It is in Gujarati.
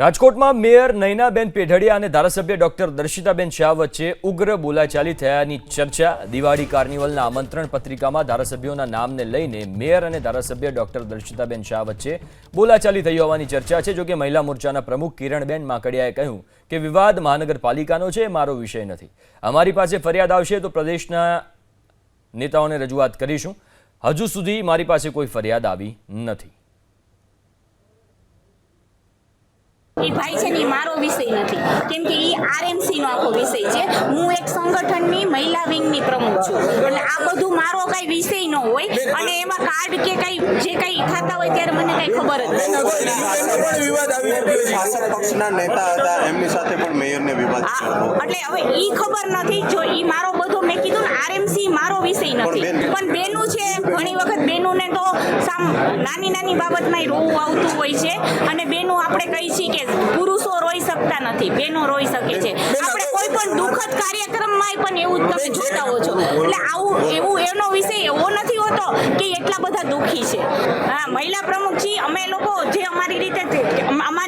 રાજકોટમાં મેયર નયનાબેન પેઢડિયા અને ધારાસભ્ય ડોક્ટર દર્શિતાબેન શાહ વચ્ચે ઉગ્ર બોલાચાલી થયાની ચર્ચા. દિવાળી કાર્નિવલના આમંત્રણ પત્રિકામાં ધારાસભ્યોના નામને લઈને મેયર અને ધારાસભ્ય ડોક્ટર દર્શિતાબેન શાહ વચ્ચે બોલાચાલી થઈ હોવાની ચર્ચા છે, જોકે મહિલા મોરચાના પ્રમુખ કિરણબેન માકડિયાએ કહ્યું કે વિવાદ મહાનગરપાલિકાનો છે મારો વિષય નથી. અમારી પાસે ફરિયાદ આવશે તો પ્રદેશના નેતાઓને રજૂઆત કરીશું. હજુ સુધી મારી પાસે કોઈ ફરિયાદ આવી નથી. એ ભાઈ છે ને એ મારો વિષય નથી. કેમ કે એ આરએમસી નો આખો વિષય છે. હું એક સંગઠનની મહિલા વિંગની પ્રમુખ છું. એટલે આ બધું મારો કઈ વિષય ન હોય અને એમાં કાર્ડ કે કઈ જે કઈ થતા હોય ત્યારે મને કઈ ખબર જ નથી. શાસક પક્ષના નેતા હતા. એમની સાથે પણ મેયરને વિવાદ. એટલે હવે એ ખબર નથી. જો એ મારો બધો મેં કીધું ને આરએમસી મારો વિષય નથી. પણ બેનું છે ઘણી વખત બેનુંને તો નાની નાની બાબતમાં રોવું આવતું હોય છે અને બેનો આપણે કહી છીએ કે પુરુષો રોઈ શકતા નથી બેનો રોઈ શકે છે. આપણે કોઈ પણ દુઃખદ કાર્યક્રમમાં પણ એવું જ તમે જોતા હો છો. એટલે આવું એવું એનો વિષય એવો નથી હોતો કે એટલા બધા દુઃખી છે. હા મહિલા પ્રમુખ છીએ અમે લોકો જે અમારી રીતે અમારી